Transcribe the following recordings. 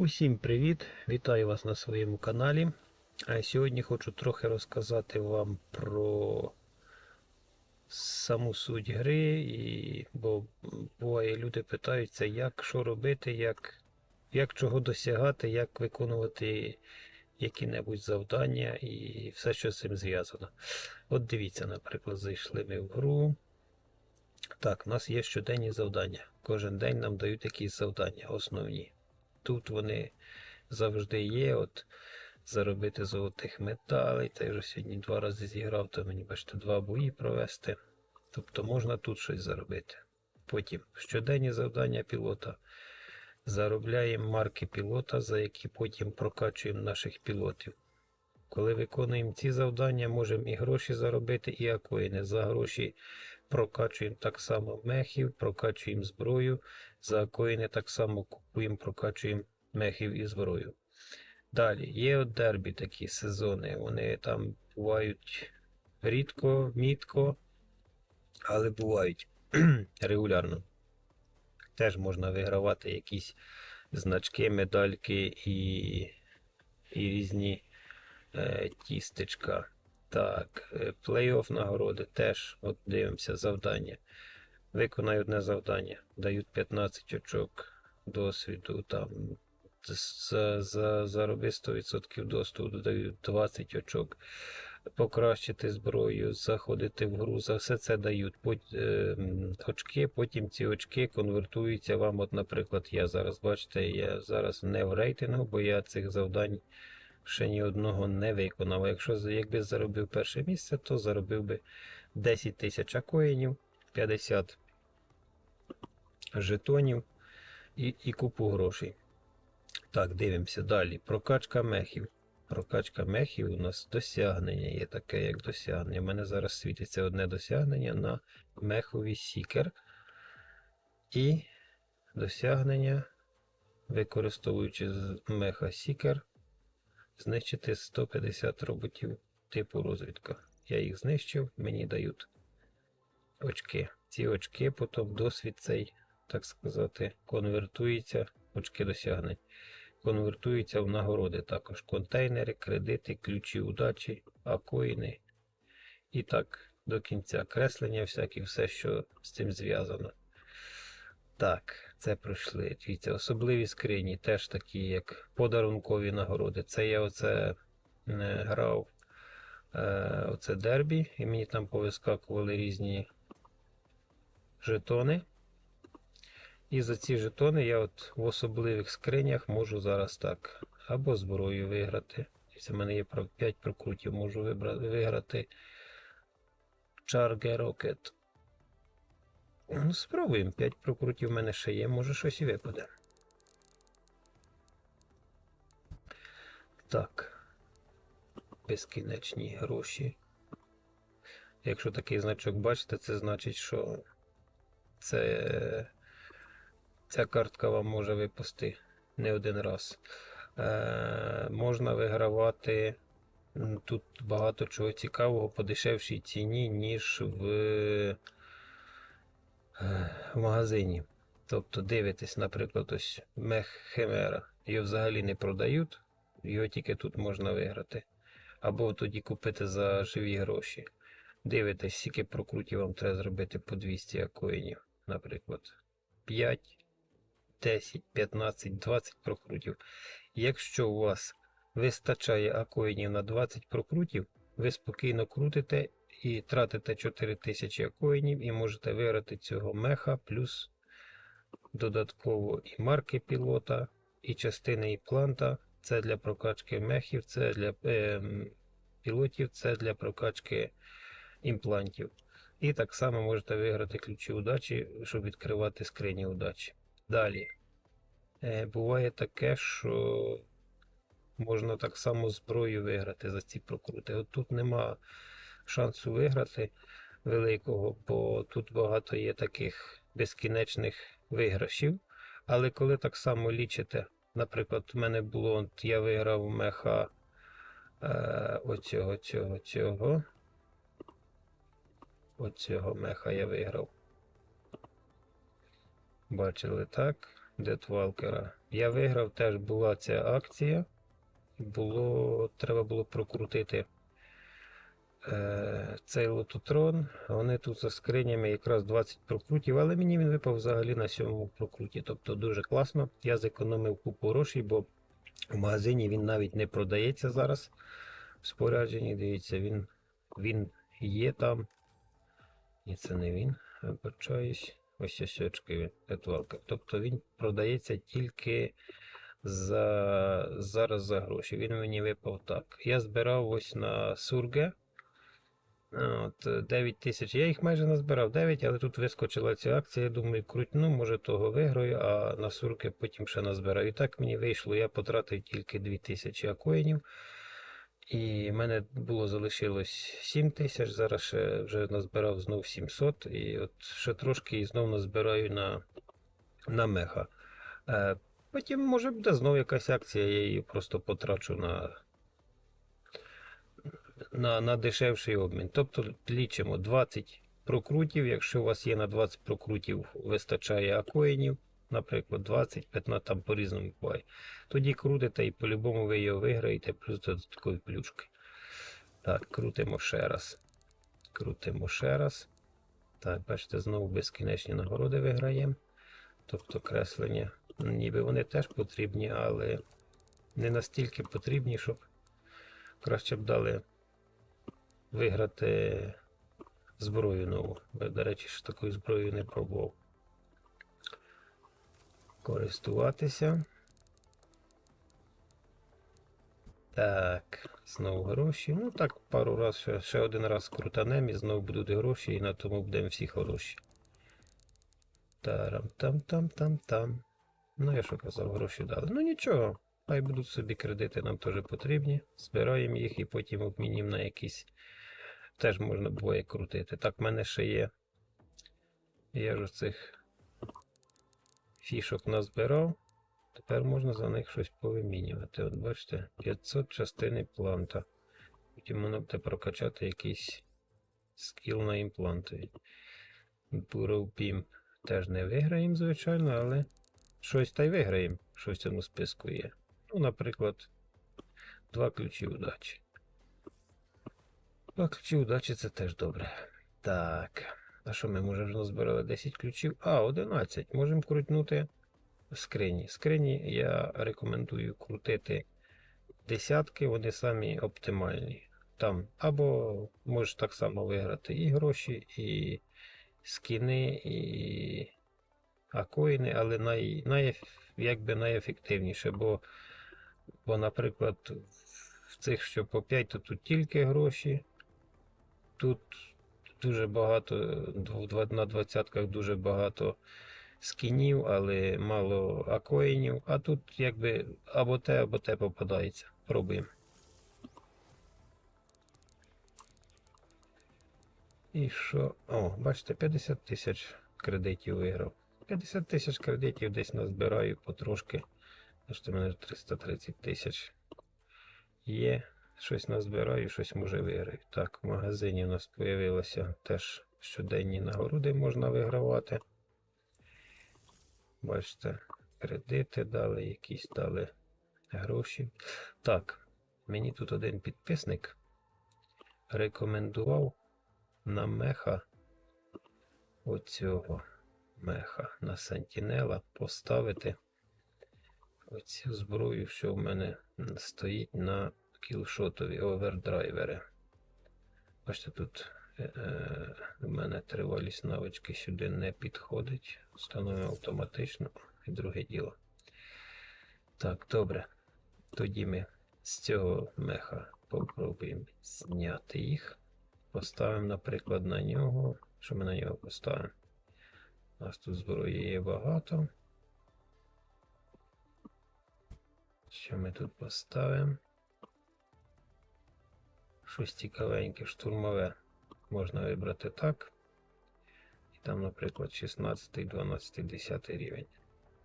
Усім привіт! Вітаю вас на своєму каналі. А сьогодні хочу трохи розказати вам про саму суть гри, і, бо буває люди питаються, як що робити, як, як чого досягати, як виконувати які-небудь завдання і все, що з цим зв'язано. От дивіться, наприклад, зайшли ми в гру. Так, у нас є щоденні завдання. Кожен день нам дають якісь завдання, основні. Тут вони завжди є. От заробити золотих металей. Та я вже сьогодні два рази зіграв, то мені бачите, два бої провести. Тобто можна тут щось заробити. Потім щоденні завдання пілота. Заробляємо марки пілота, за які потім прокачуємо наших пілотів. Коли виконуємо ці завдання, можемо і гроші заробити, і акоїни. За гроші прокачуємо так само мехів, прокачуємо зброю. За акоїни так само купуємо, прокачуємо мехів і зброю. Далі, є от дербі такі сезони. Вони там бувають рідко, мітко, але бувають регулярно. Теж можна вигравати якісь значки, медальки і, і різні е, тістечка. Так, е, плей-офф нагороди теж. От дивимося завдання. Виконай одне завдання. Дають 15 очок досвіду. Там за, за, зароби 100% доступу дають 20 очок. Покращити зброю, заходити в гру, за все це дають е, очки, потім ці очки конвертуються вам. От, наприклад, я зараз, бачите, я зараз не в рейтингу, бо я цих завдань ще ні одного не виконав. Якщо якби заробив перше місце, то заробив би 10 тисяч коїнів, 50 жетонів і, і купу грошей. Так, дивимося далі. Прокачка мехів. Прокачка мехів у нас досягнення є таке, як досягнення. У мене зараз світиться одне досягнення на мехові Сікер. І досягнення, використовуючи меха Сікер, знищити 150 роботів типу розвідка. Я їх знищив, мені дають очки. Ці очки потім досвід цей, так сказати, конвертується, очки досягнень. Конвертуються в нагороди також. Контейнери, кредити, ключі удачі, акоїни. І так, до кінця креслення, всякі, все, що з цим зв'язано. Так, це пройшли. Дивіться, особливі скрині, теж такі, як подарункові нагороди. Це я оце е, грав е, оце дербі, і мені там повискакували різні жетони. І за ці жетони я от в особливих скринях можу зараз так або зброю виграти. Якщо в мене є 5 прокрутів, можу виграти Charger Rocket. Ну, спробуємо. 5 прокрутів в мене ще є, може щось і випаде. Так. Безкінечні гроші. Якщо такий значок бачите, це значить, що це ця картка вам може випасти не один раз. Е, можна вигравати тут багато чого цікавого по дешевшій ціні, ніж в, в магазині. Тобто дивитесь, наприклад, ось мех Химера. Його взагалі не продають, його тільки тут можна виграти. Або тоді купити за живі гроші. Дивитесь, скільки прокрутів вам треба зробити по 200 коїнів, наприклад. 5, 10, 15, 20 прокрутів. Якщо у вас вистачає акоїнів на 20 прокрутів, ви спокійно крутите і тратите 4000 акоїнів і можете виграти цього меха, плюс додатково і марки пілота, і частини імпланта. Це для прокачки мехів, це для ем, пілотів, це для прокачки імплантів. І так само можете виграти ключі удачі, щоб відкривати скрині удачі. Далі. Е, буває таке, що можна так само зброю виграти за ці прокрути. От тут нема шансу виграти великого, бо тут багато є таких безкінечних виграшів. Але коли так само лічите, наприклад, в мене було, я виграв меха е, оцього, цього, цього. Оцього меха я виграв. Бачили так? Детвалкера. Я виграв, теж була ця акція. Було, треба було прокрутити цей лототрон. Вони тут за скринями якраз 20 прокрутів, але мені він випав взагалі на сьомому прокруті. Тобто дуже класно. Я зекономив купу грошей, бо в магазині він навіть не продається зараз. В спорядженні, дивіться, він, він є там. І це не він, вибачаюсь. Ось ось очки детвалка. Тобто він продається тільки за зараз за гроші. Він мені випав так. Я збирав ось на Сурге. От, 9 тисяч. Я їх майже назбирав 9, але тут вискочила ця акція. Я думаю, крутну, може того виграю, а на сурки потім ще назбираю. І так мені вийшло, я потратив тільки 2 тисячі акоїнів. І в мене було залишилось 7 тисяч, зараз ще вже назбирав знов 700. І от ще трошки і знов назбираю на, на меха. Е, потім, може, буде знов якась акція, я її просто потрачу на, на, на дешевший обмін. Тобто лічимо 20 прокрутів. Якщо у вас є на 20 прокрутів, вистачає акоїнів, наприклад, 20, 15 там по-різному буває. Тоді крутите і по-любому ви його виграєте, плюс додаткові плюшки. Так, крутимо ще раз. Крутимо ще раз. Так, бачите, знову безкінечні нагороди виграємо. Тобто креслення, ніби вони теж потрібні, але не настільки потрібні, щоб краще б дали виграти зброю нову. До речі, ж такою зброєю не пробував. Користуватися. Так, знову гроші. Ну так, пару раз, ще, ще один раз крутанем і знову будуть гроші, і на тому будемо всі хороші. Тарам там там там там. Ну, я що казав, гроші дали. Ну нічого, хай будуть собі кредити, нам теж потрібні. Збираємо їх і потім обмінюємо на якісь. Теж можна буває крутити. Так, в мене ще є. Я ж цих фішок назбирав. Тепер можна за них щось повимінювати. От бачите, 500 частини планта. Потім воно буде прокачати якийсь скіл на імпланти. Буров Пімп теж не виграємо, звичайно, але щось та й виграємо, що в цьому списку є. Ну, наприклад, два ключі удачі. Два ключі удачі це теж добре. Так. А що ми може вже назбирали 10 ключів? А, 11. Можемо крутнути скрині. Скрині я рекомендую крутити десятки, вони самі оптимальні. Там або можеш так само виграти і гроші, і скіни, і акоїни, але най, най, якби найефективніше, бо, бо, наприклад, в цих, що по 5, то тут тільки гроші. Тут дуже багато, на двадцятках дуже багато скінів, але мало акоїнів. А тут якби або те, або те попадається. Пробуємо. І що? О, бачите, 50 тисяч кредитів виграв. 50 тисяч кредитів десь назбираю потрошки. Бачите, мене 330 тисяч є. Щось назбираю, щось може виграю. Так, в магазині у нас з'явилося теж щоденні нагороди можна вигравати. Бачите, кредити дали, якісь дали гроші. Так, мені тут один підписник рекомендував на меха оцього меха на Сентінела поставити оцю зброю, що в мене стоїть на кілшотові овердрайвери. Бачите, тут е, е, у мене тривалість навички сюди не підходить. Встановимо автоматично і друге діло. Так, добре. Тоді ми з цього меха попробуємо зняти їх. Поставимо, наприклад, на нього. Що ми на нього поставимо? У нас тут зброї є багато. Що ми тут поставимо? Щось цікавеньке, штурмове можна вибрати так. І там, наприклад, 16, 12, 10 рівень.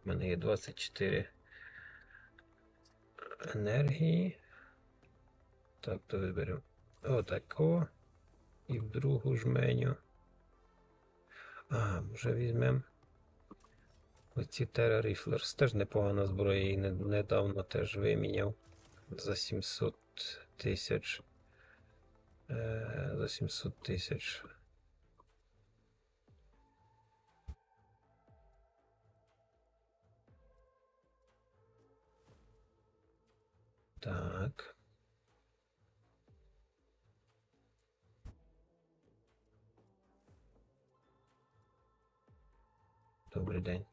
У мене є 24 енергії. Так, то виберемо отако. І в другу жменю. А, вже візьмемо Оці Terra Riflers теж непогана зброя, її недавно теж виміняв за 700 тисяч. Е, за 700 тисяч. Так. Добрий день.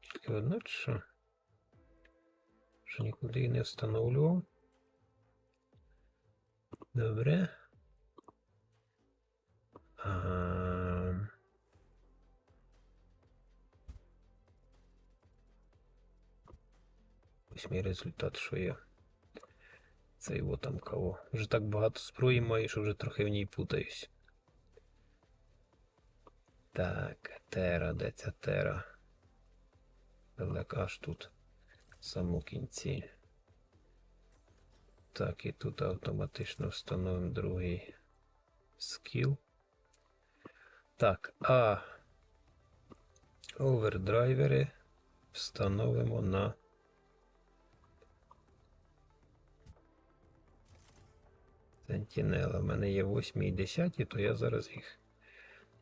Тільки одна що? Що нікуди не встановлював. Добре. А... Ось мій результат, що я. Це його там кого. Вже так багато зброї маю, що вже трохи в ній путаюсь. Так, тера, де ця тера? Далека аж тут. В самому кінці. Так, і тут автоматично встановимо другий скіл. Так, а овердрайвери встановимо на Сентінела. У мене є 8 і 10, то я зараз їх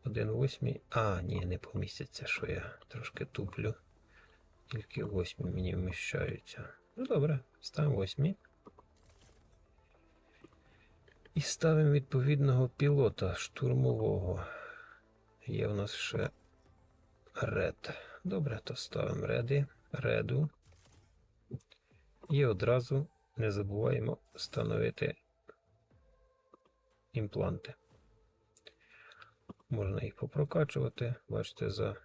1 8. А, ні, не помістяться, що я трошки туплю. Тільки 8 мені вміщаються. Ну добре, ставимо 8. І ставимо відповідного пілота штурмового. Є в нас ще ред. Добре, то ставимо реди, реду. І одразу не забуваємо встановити імпланти. Можна їх попрокачувати, бачите, за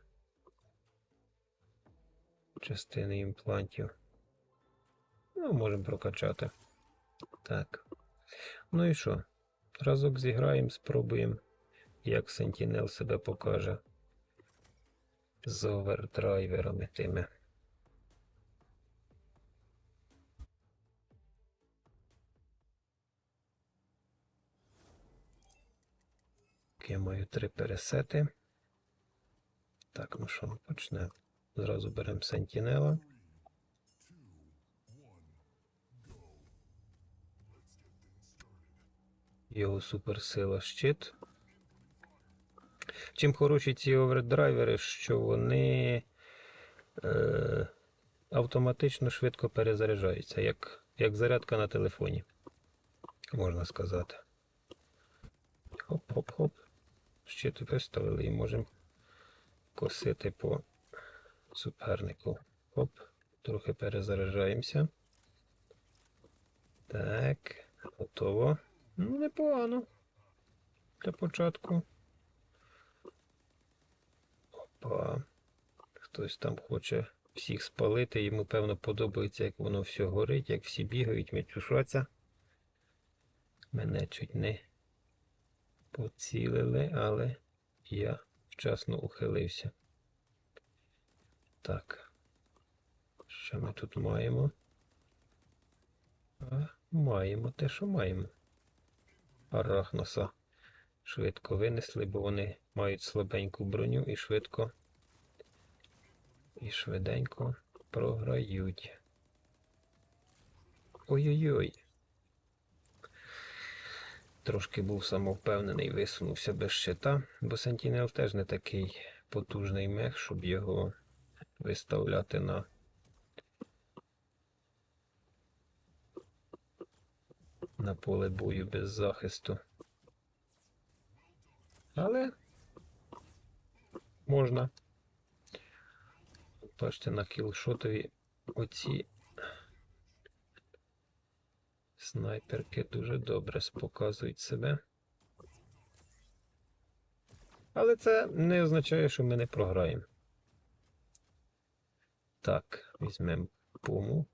частини імплантів. Ну, можемо прокачати. Так. Ну і що? Разок зіграємо, спробуємо, як Sentinel себе покаже з овердрайверами тими. Я маю три пересети. Так, ну що, почнемо. Зразу беремо Сентінела. Його суперсила щит. Чим хороші ці овердрайвери, що вони е, автоматично швидко перезаряджаються, як, як зарядка на телефоні, можна сказати. Хоп-хоп-хоп. Щит виставили і можемо косити по супернику. Хоп, трохи перезаряджаємося. Так, готово. Ну, непогано. Для початку. Опа. Хтось там хоче всіх спалити. Йому, певно, подобається, як воно все горить, як всі бігають, мітюшаться. Мене чуть не поцілили, але я вчасно ухилився. Так. Що ми тут маємо? А, маємо те, що маємо. Арахноса швидко винесли, бо вони мають слабеньку броню і швидко і швиденько програють. Ой-ой-ой. Трошки був самовпевнений, висунувся без щита, бо Сентінел теж не такий потужний мех, щоб його виставляти на на поле бою без захисту. Але можна. Бачите, на кілшотові оці снайперки дуже добре показують себе. Але це не означає, що ми не програємо. Так, візьмемо пуму.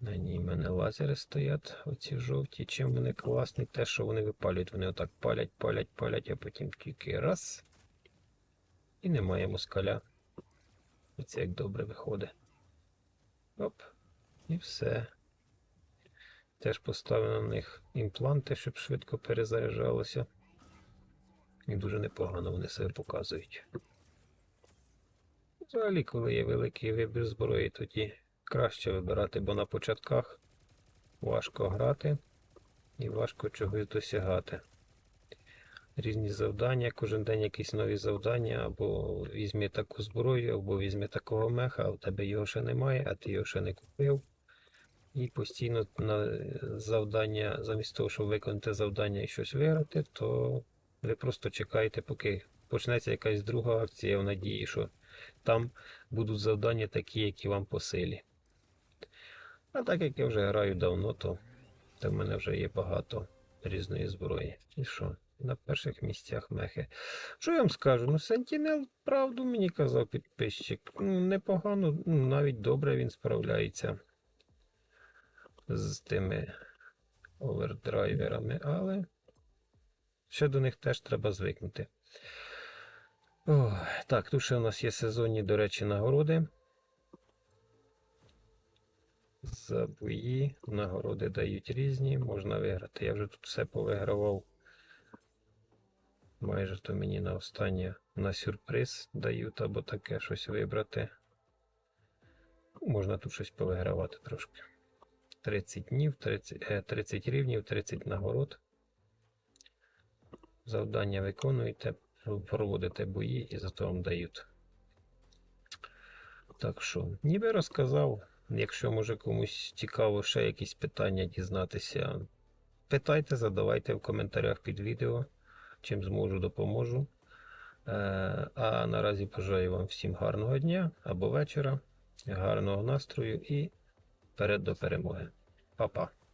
На ній в мене лазери стоять, оці жовті. Чим вони класні, те, що вони випалюють. Вони отак палять, палять, палять, а потім тільки раз. І немає москаля. Оце як добре виходить. Оп. І все. Теж поставив на них імпланти, щоб швидко перезаряджалося. І дуже непогано вони себе показують. Взагалі, коли є великий вибір зброї, тоді краще вибирати, бо на початках важко грати і важко чогось досягати. Різні завдання, кожен день якісь нові завдання, або візьми таку зброю, або візьми такого меха, а в тебе його ще немає, а ти його ще не купив. І постійно на завдання, замість того, щоб виконати завдання і щось виграти, то ви просто чекаєте, поки почнеться якась друга акція в надії, що там будуть завдання такі, які вам по силі. А так як я вже граю давно, то, то в мене вже є багато різної зброї. І що? На перших місцях мехи. Що я вам скажу? Ну, Sentinel, правду мені казав підписчик. Ну, непогано, ну, навіть добре він справляється з тими овердрайверами, але ще до них теж треба звикнути. Ох, так, тут ще у нас є сезонні, до речі, нагороди. За бої нагороди дають різні, можна виграти. Я вже тут все повигравав. Майже то мені на останнє на сюрприз дають або таке щось вибрати. Можна тут щось повигравати трошки. 30 днів, 30, е, 30 рівнів, 30 нагород. Завдання виконуєте, проводите бої і зато вам дають. Так що, ніби розказав. Якщо може комусь цікаво ще якісь питання дізнатися, питайте, задавайте в коментарях під відео. Чим зможу, допоможу. Е, А наразі бажаю вам всім гарного дня або вечора, гарного настрою і вперед до перемоги. Па-па.